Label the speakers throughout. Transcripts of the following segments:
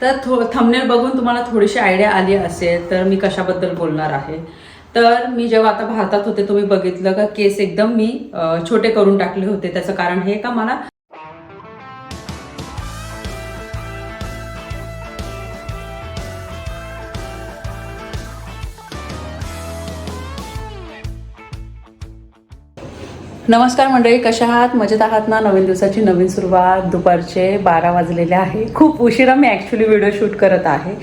Speaker 1: तर थो थमनेल बघून तुम्हाला थोडीशी आयडिया आली असेल तर मी कशाबद्दल बोलणार आहे. तर मी जेव्हा आता भारतात होते तुम्ही बघितलं का केस एकदम मी छोटे करून टाकले होते. त्याचं कारण हे का मला नमस्कार मंडळी कशा आहात? मजेत आहात ना? नवीन दिवसाची नवीन सुरुवात. दुपारचे बारा वाजलेले आहे. खूप उशिरा मी ॲक्च्युली व्हिडिओ शूट करत आहे.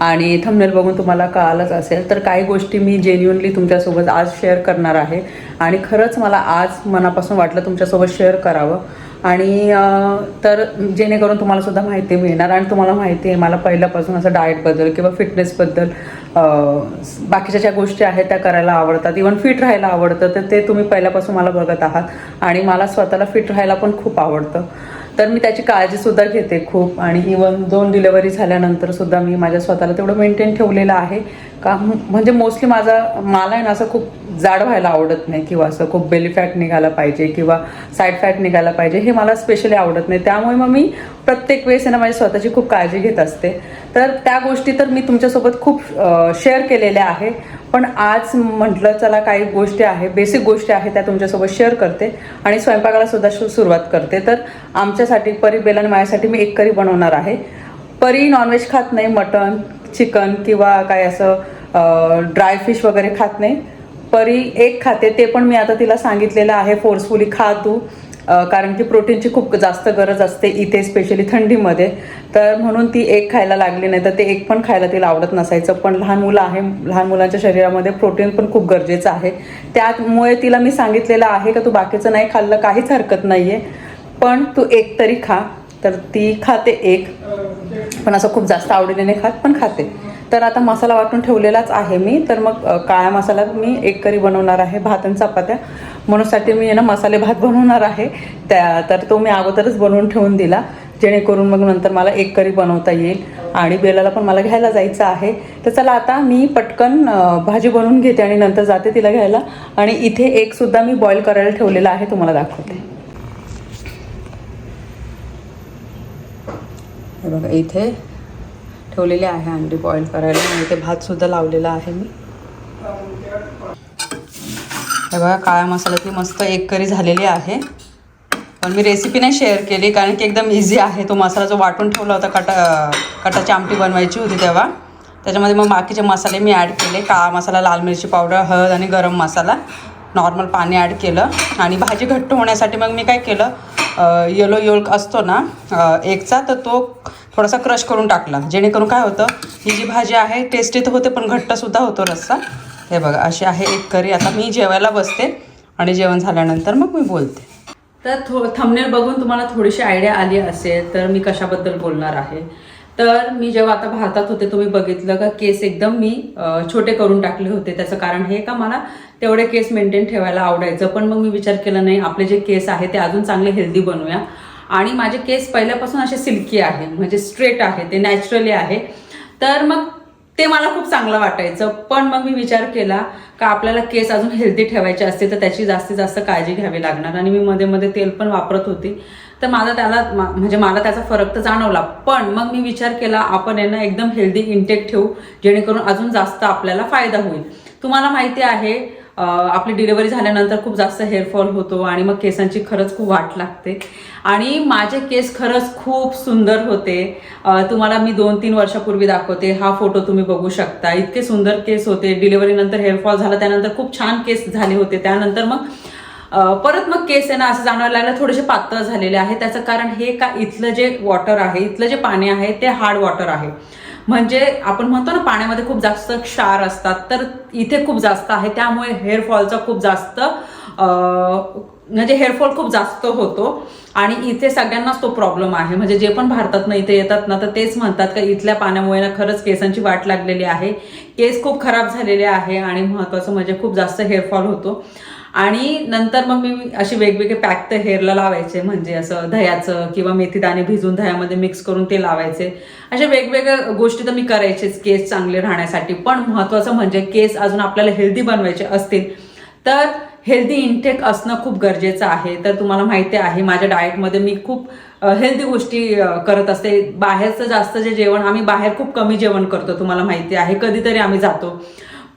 Speaker 1: आणि थंबनेल बघून तुम्हाला कळालंच असेल तर काही गोष्टी मी जेन्युअनली तुमच्यासोबत आज शेअर करणार आहे. आणि खरंच मला आज मनापासून वाटलं तुमच्यासोबत शेअर करावं. आणि तर जेणेकरून तुम्हाला सुद्धा माहिती मिळणार आणि तुम्हाला माहिती आहे मला पहिल्यापासून असं डाएटबद्दल किंवा फिटनेसबद्दल बाकीच्या ज्या गोष्टी आहेत त्या करायला आवडतात. इवन फिट राहायला आवडतं तर ते तुम्ही पहिल्यापासून मला बघत आहात. आणि मला स्वतःला फिट राहायला पण खूप आवडतं. तर मी त्याची काळजीसुद्धा घेते खूप. आणि इवन दोन डिलेवरी झाल्यानंतर सुद्धा मी माझ्या स्वतःला तेवढं मेंटेन ठेवलेलं आहे. का म्हणजे मोस्टली माझा मला आहे ना असं खूप जाड व्हायला आवडत नाही किंवा असं खूप बेली फॅट निघायला पाहिजे किंवा साईड फॅट निघायला पाहिजे हे मला स्पेशली आवडत नाही. त्यामुळे मग मी प्रत्येक वेळेस आहे ना माझी स्वतःची खूप काळजी घेत असते. तर त्या गोष्टी तर मी तुमच्यासोबत खूप शेअर केलेल्या आहे पण आज म्हटलं चला काही गोष्टी आहे बेसिक गोष्टी आहे त्या तुमच्यासोबत शेअर करते आणि स्वयंपाकाला सुद्धा सुरुवात करते. तर आमच्यासाठी परी बेलन माझ्यासाठी मी एक करी बनवणार आहे. परी नॉनव्हेज खात नाही मटन चिकन किंवा काय असं ड्राय फिश वगैरे खात नाही. परी एक खाते ते पण मी आता तिला सांगितलेलं आहे फोर्सफुली खा तू. कारण की प्रोटीनची खूप जास्त गरज असते इथे स्पेशली थंडीमध्ये. तर म्हणून ती एक खायला लागली नाही तर ते एक पण खायला तिला आवडत नसायचं. पण लहान मुलं आहे लहान मुलांच्या शरीरामध्ये प्रोटीन पण खूप गरजेचं आहे. त्यामुळे तिला मी सांगितलेलं आहे का तू बाकीचं नाही खाल्लं काहीच हरकत नाही आहे पण तू एक तरी खा. तर ती खाते एक. पण असं खूप जास्त आवडीने नाही खात पण खाते. तर आता मसाला वाटून ठेवलेलाच आहे मी. तर मग काळा काळ्या मसाला मी एक करी बनवणार आहे भात आणि चपात्या. म्हणूनसाठी मी आहे ना मसाले भात बनवणार आहे. त्या तर तो मी अगोदरच बनवून ठेवून दिला. जेणेकरून मग नंतर मला एक करी बनवता येईल. आणि बेलाला पण मला घ्यायला जायचं आहे. तर चला आता मी पटकन भाजी बनवून घेते आणि नंतर जाते तिला घ्यायला. आणि इथे एक सुद्धा मी बॉईल करायला ठेवलेला आहे तुम्हाला दाखवते. हे बघा इथे ठेवलेले आहे अंडी बॉईल करायला. आणि ते भातसुद्धा लावलेला आहे मी. हे बघा काळ्या मसाल्यातली मस्त एक करी झालेली आहे. पण मी रेसिपी नाही शेअर केली कारण की एकदम इझी आहे. तो मसाला जो वाटून ठेवला होता कटा कटाची आमटी बनवायची होती तेव्हा. त्याच्यामध्ये मग बाकीचे मसाले मी ॲड केले. काळा मसाला लाल मिरची पावडर हळद आणि गरम मसाला. नॉर्मल पाणी ॲड केलं. आणि भाजी घट्ट होण्यासाठी मग मी काय केलं? येलो योल्क असतो ना एकचा तर तो थोडासा क्रश करून टाकला. जेणेकरून काय होतं ही जी भाजी आहे टेस्टी तर होते पण घट्टसुद्धा होतो रस्सा. हे बघा अशी आहे एक करी. आता मी जेवायला बसते आणि जेवण झाल्यानंतर मग मी बोलते. तर थो थमनेल बघून तुम्हाला थोडीशी आयडिया आली असेल तर मी कशाबद्दल बोलणार आहे? तर मी जेव्हा आता भारतात होते तुम्ही बघितलं का केस एकदम मी छोटे करून टाकले होते. त्याचं कारण हे का मला तेवढे केस मेंटेन ठेवायला आवडायचं. पण मग मी विचार केला नाही आपले जे केस आहे ते अजून चांगले हेल्दी बनवूया. आणि माझे केस पहिल्यापासून असे सिल्की आहे म्हणजे स्ट्रेट आहे ते नॅचरली आहे. तर मग ते मला खूप चांगलं वाटायचं. पण मग मी विचार केला का आपल्याला केस अजून हेल्दी ठेवायचे असते तर त्याची जास्तीत जास्त काळजी घ्यावी लागणार. आणि मी मध्ये मध्ये तेल पण वापरत होती. तर माझा त्याला म्हणजे मला त्याचा फरक तर जाणवला. पण मग मी विचार केला आपण यांना एकदम हेल्दी इंटेक ठेवू जेणेकरून अजून जास्त आपल्याला फायदा होईल. तुम्हाला माहिती आहे आपली डिलिव्हरी झाल्यानंतर खूप जास्त हेअरफॉल होतो आणि मग केसांची खरंच खूप वाट लागते. आणि माझे केस खरंच खूप सुंदर होते. तुम्हाला मी दोन तीन वर्षापूर्वी दाखवते हा फोटो तुम्ही बघू शकता. इतके सुंदर केस होते. डिलिव्हरी नंतर हेअरफॉल झाला त्यानंतर खूप छान केस झाले होते. त्यानंतर मग परत मग केस आहे ना असं जाणवायला लागलं थोडेसे पातळ झालेले आहे त्याचं कारण हे का इथलं जे वॉटर आहे इथलं जे पाणी आहे ते हार्ड वॉटर आहे. म्हणजे आपण म्हणतो ना पाण्यामध्ये खूप जास्त क्षार असतात तर इथे खूप जास्त आहे. त्यामुळे हेअरफॉलचा खूप जास्त म्हणजे हेअरफॉल खूप जास्त होतो. आणि इथे सगळ्यांनाच तो प्रॉब्लेम आहे. म्हणजे जे पण भारतातनं इथे येतात ना तर तेच म्हणतात का इथल्या पाण्यामुळे ना खरंच केसांची वाट लागलेली आहे. केस खूप खराब झालेले आहे आणि महत्वाचं म्हणजे खूप जास्त हेअरफॉल होतो. आणि नंतर मग मी असे वेगवेगळे पॅक तर हेअरला लावायचे म्हणजे असं दह्याचं किंवा मेथीदाणे भिजून दह्यामध्ये मिक्स करून ते लावायचे. अशा वेगवेगळ्या गोष्टी तर मी करायचेच केस चांगले राहण्यासाठी. पण महत्त्वाचं म्हणजे केस अजून आपल्याला हेल्दी बनवायचे असतील तर हेल्दी इनटेक असणं खूप गरजेचं आहे. तर तुम्हाला माहिती आहे माझ्या डाएटमध्ये मी खूप हेल्दी गोष्टी करत असते. बाहेरचं जास्त जे जेवण आम्ही बाहेर खूप कमी जेवण करतो तुम्हाला माहिती आहे. कधीतरी आम्ही जातो.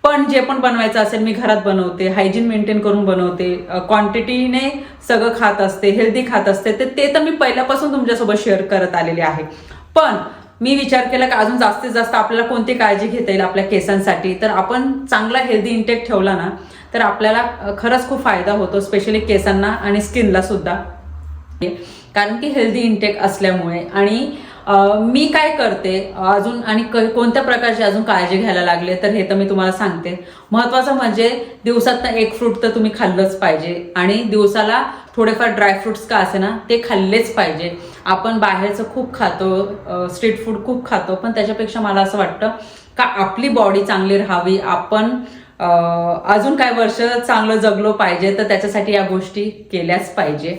Speaker 1: पण जे पण बनवायचं असेल मी घरात बनवते हायजीन मेंटेन करून बनवते. क्वांटिटीने सगळं खात असते हेल्दी खात असते तर ते तर मी पहिल्यापासून तुमच्यासोबत शेअर करत आलेले आहे. पण मी विचार केला की अजून जास्तीत जास्त आपल्याला कोणती काळजी घेता येईल आपल्या केसांसाठी? तर आपण चांगला हेल्दी इंटेक ठेवला ना तर आपल्याला खरंच खूप फायदा होतो स्पेशली केसांना आणि स्किनला सुद्धा. कारण की हेल्दी इंटेक असल्यामुळे आणि मी काय करते? अजून आणि कोणत्या प्रकारची अजून काळजी घ्यायला लागले तर हे तर मी तुम्हाला सांगते. महत्वाचं म्हणजे दिवसातनं एक फ्रूट तर तुम्ही खाल्लंच पाहिजे आणि दिवसाला थोडेफार ड्रायफ्रुट्स का असे ना ते खाल्लेच पाहिजे. आपण बाहेरचं खूप खातो स्ट्रीट फूड खूप खातो पण त्याच्यापेक्षा मला असं वाटतं का आपली बॉडी चांगली राहावी आपण अजून काय वर्ष चांगलं जगलो पाहिजे तर त्याच्यासाठी या गोष्टी केल्याच पाहिजे.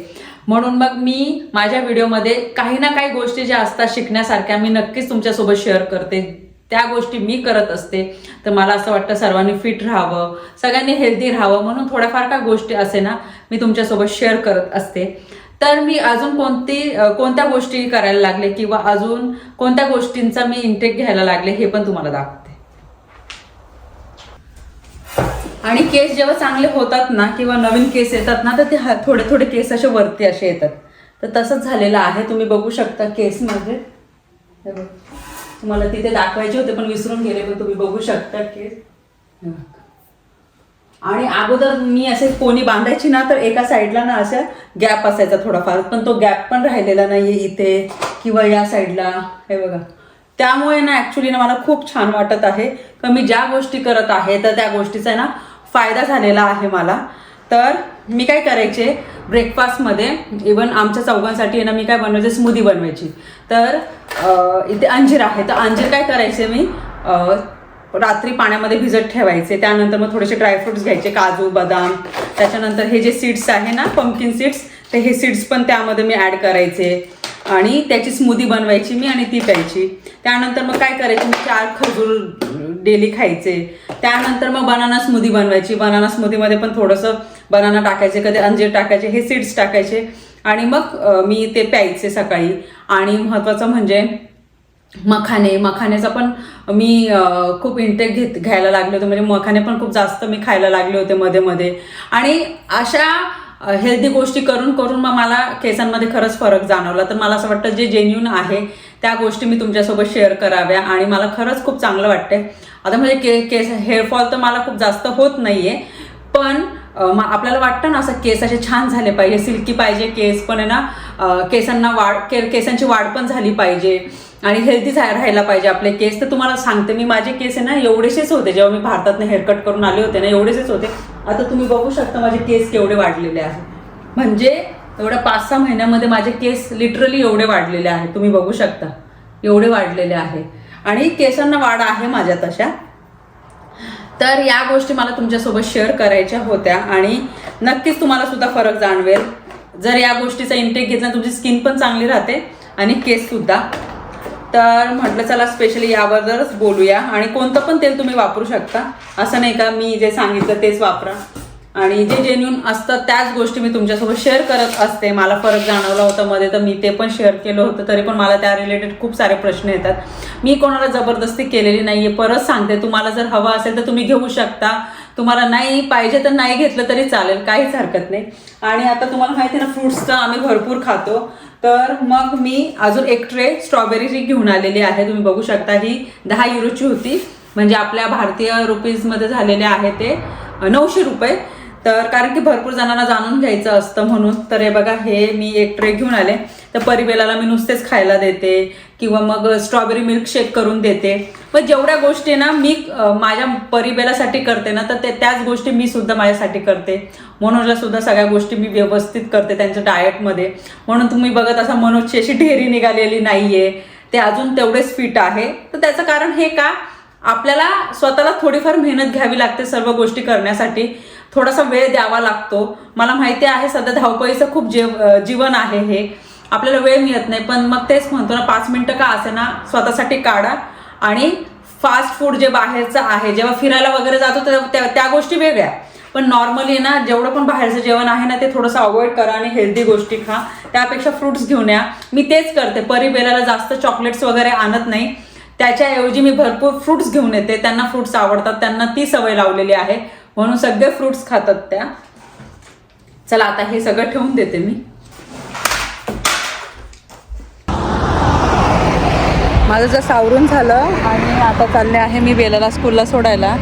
Speaker 1: म्हणून मग मी माझ्या व्हिडिओमध्ये काही ना काही गोष्टी ज्या असतात शिकण्यासारख्या मी नक्कीच तुमच्यासोबत शेअर करते. त्या गोष्टी मी करत असते. तर मला असं वाटतं सर्वांनी फिट राहावं सगळ्यांनी हेल्दी राहावं म्हणून थोड्याफार काय गोष्टी असे ना मी तुमच्यासोबत शेअर करत असते. तर मी अजून कोणती कोणत्या गोष्टी करायला लागले किंवा अजून कोणत्या गोष्टींचा मी इंटेक घ्यायला लागले हे पण तुम्हाला दाखवते. आणि केस जेव्हा चांगले होतात ना किंवा नवीन केस येतात ना तर ते थोडे थोडे केस असे वरती असे येतात. तर तसंच झालेलं आहे. तुम्ही बघू शकता केसमध्ये. तुम्हाला तिथे दाखवायचे होते पण विसरून गेले पण तुम्ही बघू शकता केस. आणि अगोदर मी असे कोणी बांधायची ना तर एका साईडला ना असं गॅप असायचा थोडाफार. पण तो गॅप पण राहिलेला नाहीये इथे किंवा या साईडला. हे बघा. त्यामुळे ना ऍक्च्युली ना मला खूप छान वाटत आहे. का मी ज्या गोष्टी करत आहे तर त्या गोष्टीचा ना फायदा झालेला आहे मला. तर मी काय करायचे ब्रेकफास्टमध्ये इवन आमच्या चौघांसाठी आहे ना मी काय बनवायचे स्मूदी बनवायची. तर इथे अंजीर आहे. तर अंजीर काय करायचे मी रात्री पाण्यामध्ये भिजत ठेवायचे. त्यानंतर मग थोडेसे ड्रायफ्रुट्स घ्यायचे काजू बदाम. त्याच्यानंतर हे जे सीड्स आहे ना पंपकिन सीड्स तर हे सीड्स पण त्यामध्ये मी ॲड करायचे. आणि त्याची स्मूदी बनवायची मी आणि ती प्यायची. त्यानंतर मग काय करायची? मी चार खजूर डेली खायचे. त्यानंतर मग बनाना स्मूदी बनवायची. बनाना स्मूदीमध्ये पण थोडंसं बनाना टाकायचे कधी अंजीर टाकायचे हे सीड्स टाकायचे. आणि मग मी ते प्यायचे सकाळी. आणि महत्त्वाचं म्हणजे मखाने. मखानेचा पण मी खूप इंटेक घेत घ्यायला लागले होते. म्हणजे मखाने पण खूप जास्त मी खायला लागले होते मध्ये मध्ये. आणि अशा हेल्दी गोष्टी करून करून मग मला केसांमध्ये खरंच फरक जाणवला. तर मला असं वाटतं जे जेन्युन आहे त्या गोष्टी मी तुमच्यासोबत शेअर कराव्या आणि मला खरंच खूप चांगलं वाटते आता म्हणजे के केस हेअरफॉल तर मला खूप जास्त होत नाही आहे पण मग आपल्याला वाटतं ना असं केस असे छान झाले पाहिजे सिल्की पाहिजे केस पण आहे ना केसांना वाढ के केसांची वाढ पण झाली पाहिजे आणि हेल्दी राहायला पाहिजे आपले केस. तर तुम्हाला सांगते मी माझे केस आहे ना एवढेसेच होते. जेव्हा मी भारतातनं हेअरकट करून आले होते ना एवढेसेच होते. आता तुम्ही बघू शकता माझे केस केवढे वाढलेले आहेत. म्हणजे एवढ्या पाच सहा महिन्यामध्ये माझे केस लिटरली एवढे वाढलेले आहेत. तुम्ही बघू शकता. एवढे वाढलेले आहे. आणि केसांना वाढ आहे माझ्या तशा. तर या गोष्टी मला तुमच्यासोबत शेअर करायच्या होत्या आणि नक्कीच तुम्हाला सुद्धा फरक जाणवेल. जर या गोष्टीचा इंटेक घेतला तुमची स्किन पण चांगली राहते आणि केस सुद्धा. तर म्हटलं चला स्पेशली याबद्दलच बोलूया. आणि कोणतं पण तेल तुम्ही वापरू शकता. असं नाही का मी जे सांगितलं तेच वापरा. आणि जे जेन्युन असतं त्याच गोष्टी मी तुमच्यासोबत शेअर करत असते. मला फरक जाणवला होता मध्ये तर मी ते पण शेअर केलं होतं. तरी पण मला त्या रिलेटेड खूप सारे प्रश्न येतात. मी कोणाला जबरदस्ती केलेली नाहीये. परत सांगते तुम्हाला जर हवं असेल तर तुम्ही घेऊ शकता. तुम्हाला नाही पाहिजे तर नाही घेतलं तरी चालेल काहीच हरकत नाही. आणि आता तुम्हाला माहिती आहे ना फ्रूट्सचं आम्ही भरपूर खातो. तर मग मी अजून एक ट्रे स्ट्रॉबेरीची घेऊन आलेली आहे. तुम्ही बघू शकता ही दहा युरोची होती. म्हणजे आपल्या भारतीय रुपीजमध्ये झालेले आहे ते नऊशे रुपये. तर कारण की भरपूर जणांना जाणून घ्यायचं असतं म्हणून. तर हे बघा हे मी एक ट्रे घेऊन आले. तर परिबेलाला मी नुसतेच खायला देते किंवा मग स्ट्रॉबेरी मिल्कशेक करून देते. पण जेवढ्या गोष्टी ना मी माझ्या परिबेलासाठी करते ना तर ते त्याच गोष्टी मी सुद्धा माझ्यासाठी करते. मनोजला सुद्धा सगळ्या गोष्टी मी व्यवस्थित करते त्यांच्या डाएटमध्ये म्हणून तुम्ही बघत असा मनोजची अशी ढेरी निघालेली नाहीये. ते अजून तेवढेच फिट आहे. तर त्याचं कारण हे का? आपल्याला स्वतःला थोडीफार मेहनत घ्यावी लागते सर्व गोष्टी करण्यासाठी. थोडासा वेळ द्यावा लागतो. मला माहिती आहे सध्या धावपळीचं खूप जेव जीवन आहे हे. आपल्याला वेळ मिळत नाही पण मग तेच म्हणतो ना पाच मिनटं का असे ना स्वतःसाठी काढा. आणि फास्ट फूड जे बाहेरचं आहे जेव्हा फिरायला वगैरे जातो तेव्हा त्या- त्या गोष्टी वेगळ्या. पण नॉर्मली ना जेवढं पण बाहेरचं जेवण आहे ना ते थोडंसं अवॉइड करा आणि हेल्दी गोष्टी खा. त्यापेक्षा फ्रुट्स घेऊन या. मी तेच करते. परिबेलाला जास्त चॉकलेट्स वगैरे आणत नाही. त्याच्याऐवजी मी भरपूर फ्रुट्स घेऊन येते. त्यांना फ्रुट्स आवडतात. त्यांना ती सवय लावलेली आहे. म्हणून सगळे फ्रुट्स खातात त्या. चला आता हे सगळं ठेवून देते मी. माझं जर सावरून झालं आणि आता चालले आहे मी बेलाला स्कूलला सोडायला.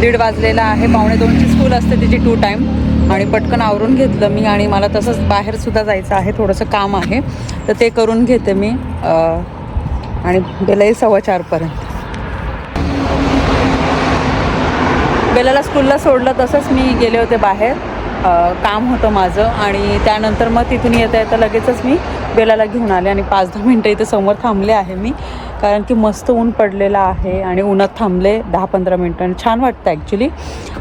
Speaker 1: दीड वाजलेला आहे पावणे दोनची स्कूल असते तिची टू टाईम आणि पटकन आवरून घेतलं मी आणि मला तसंच बाहेरसुद्धा जायचं आहे थोडंसं काम आहे. तर ते करून घेते मी आणि बेलाही सव्वा चारपर्यंत. बेलाला स्कूलला सोडलं तसंच मी गेले होते बाहेर. काम होतं माझं आणि त्यानंतर मग तिथून येता येता लगेचच मी बेलाला घेऊन आले आणि पाच दहा मिनटं इथं समोर थांबले आहे मी. कारण की मस्त ऊन पडलेलं आहे आणि उन्हात थांबले दहा पंधरा मिनटं आणि छान वाटतं ॲक्च्युली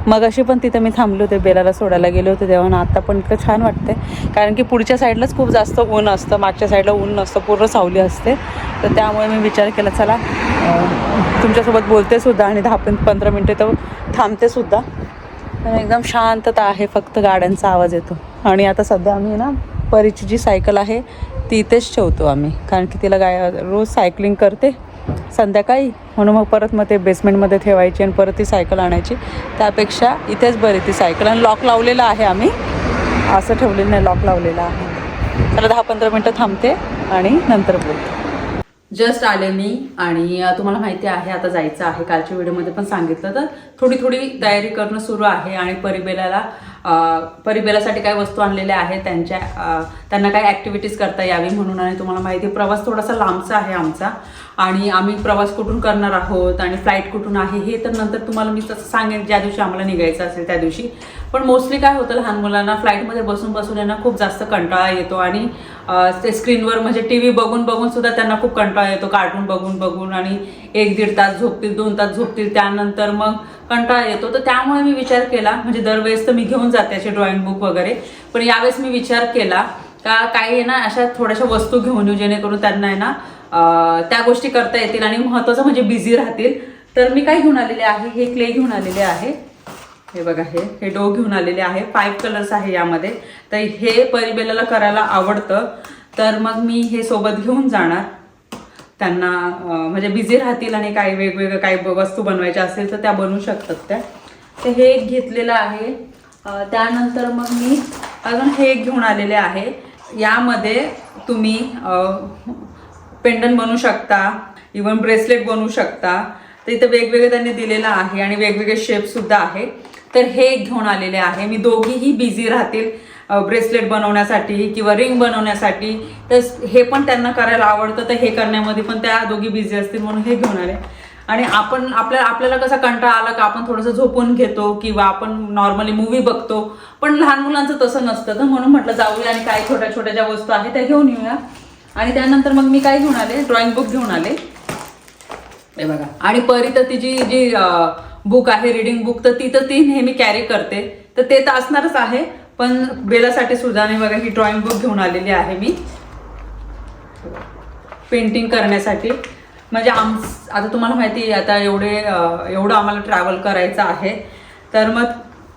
Speaker 1: मग अशी पण तिथं मी थांबले होते बेलाला सोडायला गेले होते तेव्हा आत्ता आता पण इतकं छान वाटते कारण की पुढच्या साईडलाच खूप जास्त ऊन असतं मागच्या साईडला ऊन नसतं पूर्ण सावली असते. तर त्यामुळे मी विचार केला चला तुमच्यासोबत बोलते सुद्धा आणि दहा पंधरा मिनटं तर थांबते सुद्धा. एकदम शांतता आहे फक्त गाड्यांचा आवाज येतो. आणि आता सध्या आम्ही ना परीची जी सायकल आहे ती इथेच ठेवतो आम्ही. कारण की तिला गाय रोज सायकलिंग करते. संध्याकाळी म्हणून मग परत मग ते बेसमेंटमध्ये ठेवायची आणि परत ती सायकल आणायची. त्यापेक्षा इथेच बरी ती सायकल. आणि लॉक लावलेलं आहे आम्ही. असं ठेवलेलं नाही लॉक लावलेलं आहे. त्याला दहा पंधरा मिनटं थांबते आणि नंतर बोलते जस्ट आले मी आणि तुम्हाला माहिती आहे आता जायचं आहे. कालच्या व्हिडिओमध्ये पण सांगितलं तर थोडी थोडी तयारी करणं सुरू आहे आणि परिबेलाला परिबेलासाठी काय वस्तू आणलेल्या आहेत. त्यांच्या त्यांना काय ॲक्टिव्हिटीज करता यावी म्हणून आणि तुम्हाला माहिती आहे प्रवास थोडासा लांबचा आहे आमचा. आणि आम्ही प्रवास कुठून करणार आहोत आणि फ्लाईट कुठून आहे हे तर नंतर तुम्हाला मी तसं सांगेन ज्या दिवशी आम्हाला निघायचं असेल त्या दिवशी. पण मोस्टली काय होतं लहान मुलांना फ्लाईटमध्ये बसून बसून यांना खूप जास्त कंटाळा येतो आणि ते स्क्रीनवर म्हणजे टी व्ही बघून बघून सुद्धा त्यांना खूप कंटाळा येतो कार्टून बघून बघून आणि एक दीड तास झोपतील दोन तास झोपतील त्यानंतर मग कंटाळा येतो. तर त्यामुळे मी विचार केला म्हणजे दरवेळेस तर मी घेऊन जाते असे ड्रॉइंग बुक वगैरे पण यावेळेस मी विचार केला का काही आहे ना अशा थोड्याशा वस्तू घेऊन येऊ जेणेकरून त्यांना आहे ना त्या गोष्टी करता येतील आणि महत्त्वाचं म्हणजे बिझी राहतील. तर मी काय घेऊन आलेले आहे हे क्ले घेऊन आलेले आहे. हे बघा हे हे डो घेऊन आलेले आहे. फाईव्ह कलर्स आहे यामध्ये. तर हे परिबेलाला करायला आवडतं. तर मग मी हे सोबत घेऊन जाणार. त्यांना म्हणजे बिझी राहतील आणि काही वेगवेगळं काही वस्तू बनवायच्या असेल तर त्या बनवू शकतात त्या. तर हे एक घेतलेलं आहे. त्यानंतर मग मी अजून हे एक घेऊन आलेले आहे. यामध्ये तुम्ही पेंडन बनवू शकता इवन ब्रेसलेट बनवू शकता. तर इथं वेगवेगळे त्यांनी दिलेलं आहे आणि वेगवेगळे शेपसुद्धा आहे. तर हे एक घेऊन आलेले आहे. मी दोघीही बिझी राहतील ब्रेसलेट बनवण्यासाठी किंवा रिंग बनवण्यासाठी. तर हे पण त्यांना करायला आवडतं. तर हे करण्यामध्ये पण त्या दोघी बिझी असतील म्हणून हे घेऊन आले. आणि आपण आपल्या आपल्याला कसा कंटाळा आला का आपण थोडंसं झोपून घेतो किंवा आपण नॉर्मली मूवी बघतो. पण लहान मुलांचं तसं नसतं तर म्हणून म्हटलं जाऊया आणि काय छोट्या छोट्या ज्या वस्तू आहेत त्या घेऊन येऊया. आणि त्यानंतर मग मी काय घेऊन आले? ड्रॉइंग बुक घेऊन आले. हे बघा. आणि परी तर तिची जी बुक आहे रिडिंग बुक तर ती तर ती नेहमी कॅरी करते. तर ते तर असणारच आहे पण बेलासाठी सुद्धा मी बघा ही ड्रॉइंग बुक घेऊन आलेली आहे मी. पेंटिंग करण्यासाठी. म्हणजे आम आता तुम्हाला माहिती आहे आता एवढे एवढं आम्हाला ट्रॅव्हल करायचं आहे. तर मग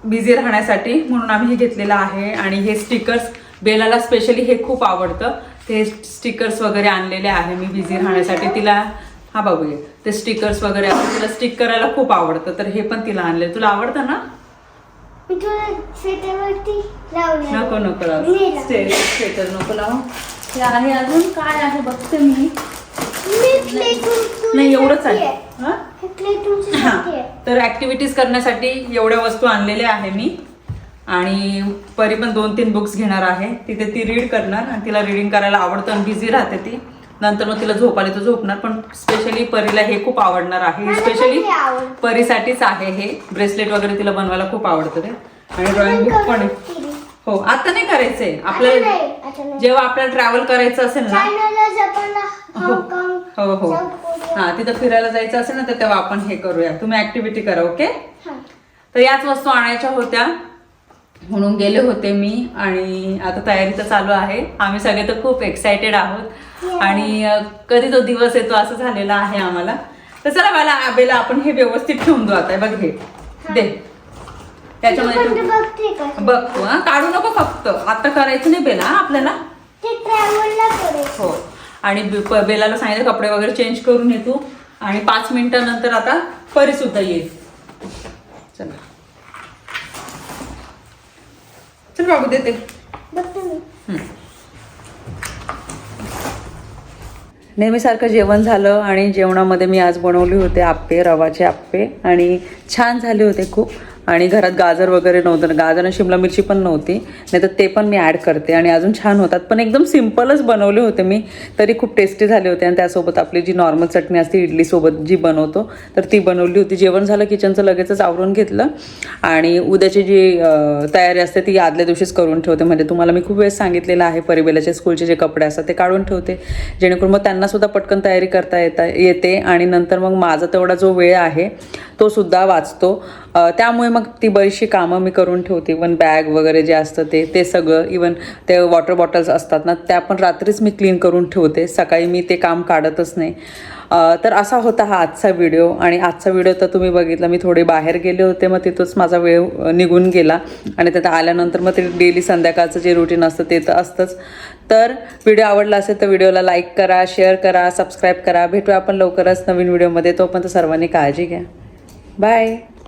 Speaker 1: बिझी राहण्यासाठी म्हणून आम्ही हे घेतलेलं आहे आणि हे स्टिकर्स बेलाला स्पेशली हे खूप आवडतं. ते स्टिकर्स वगैरे आणलेले आहे मी बिझी राहण्यासाठी. तिला हा बघूया ते स्टिकर्स वगैरे आहे तिला स्टिक करायला खूप आवडतं. तर हे पण तिला आणले तुला आवडतं ना?
Speaker 2: मी तुला स्वेटरवरती लावलं
Speaker 1: नको नको
Speaker 2: नाही.
Speaker 1: स्वेटर नको लावू. हे आहे अजून? काय आहे? बघते मी. नाही एवढंच आहे. हा?
Speaker 2: हे
Speaker 1: हा.
Speaker 2: साठी आहे
Speaker 1: तर ऍक्टिव्हिटीज करण्यासाठी एवढ्या वस्तू आणलेल्या आहे मी. आणि परी पण दोन तीन बुक्स घेणार आहे. तिथे ती रीड करणार आणि तिला रिडिंग करायला आवडतं आणि बिझी राहते ती. नंतर मग तिला झोप आली तर झोपणार पण स्पेशली परीला हे खूप आवडणार आहे. स्पेशली. परीसाठीच आहे हे. ब्रेसलेट वगैरे तिला बनवायला खूप आवडतं ते आणि ड्रॉइंग बुक पण. हो आता नाही करायचंय. आपल्याला. जेव्हा आपल्याला ट्रॅव्हल करायचं असेल ना हो.
Speaker 2: हाँगकाँग
Speaker 1: हो हो. हा तिथं फिरायला जायचं असेल ना तर तेव्हा आपण हे करूया. तुम्ही ऍक्टिव्हिटी करा ओके. तर याच वस्तू आणायच्या होत्या. म्हणून गेले होते मी आणि आता तयारी तर चालू आहे. आम्ही सगळे तर खूप एक्सायटेड आहोत. आणि कधी तो दिवस येतो असं झालेला आहे आम्हाला. तर चला मला आबेला आपण हे व्यवस्थित ठेवून देऊ आता. बघ हे. दे. त्याच्यामध्ये
Speaker 2: बघते
Speaker 1: हा. काढू नको फक्त. आता करायचं नाही बेला आपल्याला. हो. आणि बेलाला सांगितलं कपडे वगैरे चेंज करून येतो आणि पाच मिनिटानंतर आता परी सुद्धा येईल. चला. चल बाबू देते. नेहमीसारखं जेवण झालं आणि जेवणामध्ये मी आज बनवले होते आप्पे रवाचे आप्पे आणि छान झाले होते खूप. आणि घरात गाजर वगैरे नव्हतं. गाजर आणि शिमला मिरची पण नव्हती. नाही तर ते पण मी ॲड करते. आणि अजून छान होतात. पण एकदम सिम्पलच बनवले होते मी. तरी खूप टेस्टी झाले होते. आणि त्यासोबत आपली जी नॉर्मल चटणी असते इडलीसोबत जी बनवतो तर ती बनवली होती. जेवण झालं किचनचं लगेचच आवरून घेतलं. आणि उद्याची जी तयारी असते ती आदल्या दिवशीच करून ठेवते. म्हणजे तुम्हाला मी खूप वेळेस सांगितलेलं आहे परिबेलाचे स्कूलचे जे कपडे असतात ते काढून ठेवते. जेणेकरून मग त्यांनासुद्धा पटकन तयारी करता येता येते. आणि नंतर मग माझा तेवढा जो वेळ आहे तो सुद्धा वाचतो. त्यामुळे मग मग ती बरीचशी कामं मी करून ठेवते. इवन बॅग वगैरे जे असतं ते ते सगळं इवन ते वॉटर बॉटल्स असतात ना त्या पण रात्रीच मी क्लीन करून ठेवते. सकाळी मी ते काम काढतच नाही. तर असा होता हा आजचा व्हिडिओ आणि आजचा व्हिडिओ तर तुम्ही बघितला मी थोडे बाहेर गेले होते मग तिथंच माझा वेळ निघून गेला. आणि त्यात आल्यानंतर मग ते डेली संध्याकाळचं जे रुटीन असतं ते तर असतंच. तर व्हिडिओ आवडला असेल तर व्हिडिओला लाईक करा शेअर करा सबस्क्राईब करा. भेटूया आपण लवकरच नवीन व्हिडिओमध्ये तोपर्यंत सर्वांनी काळजी घ्या. बाय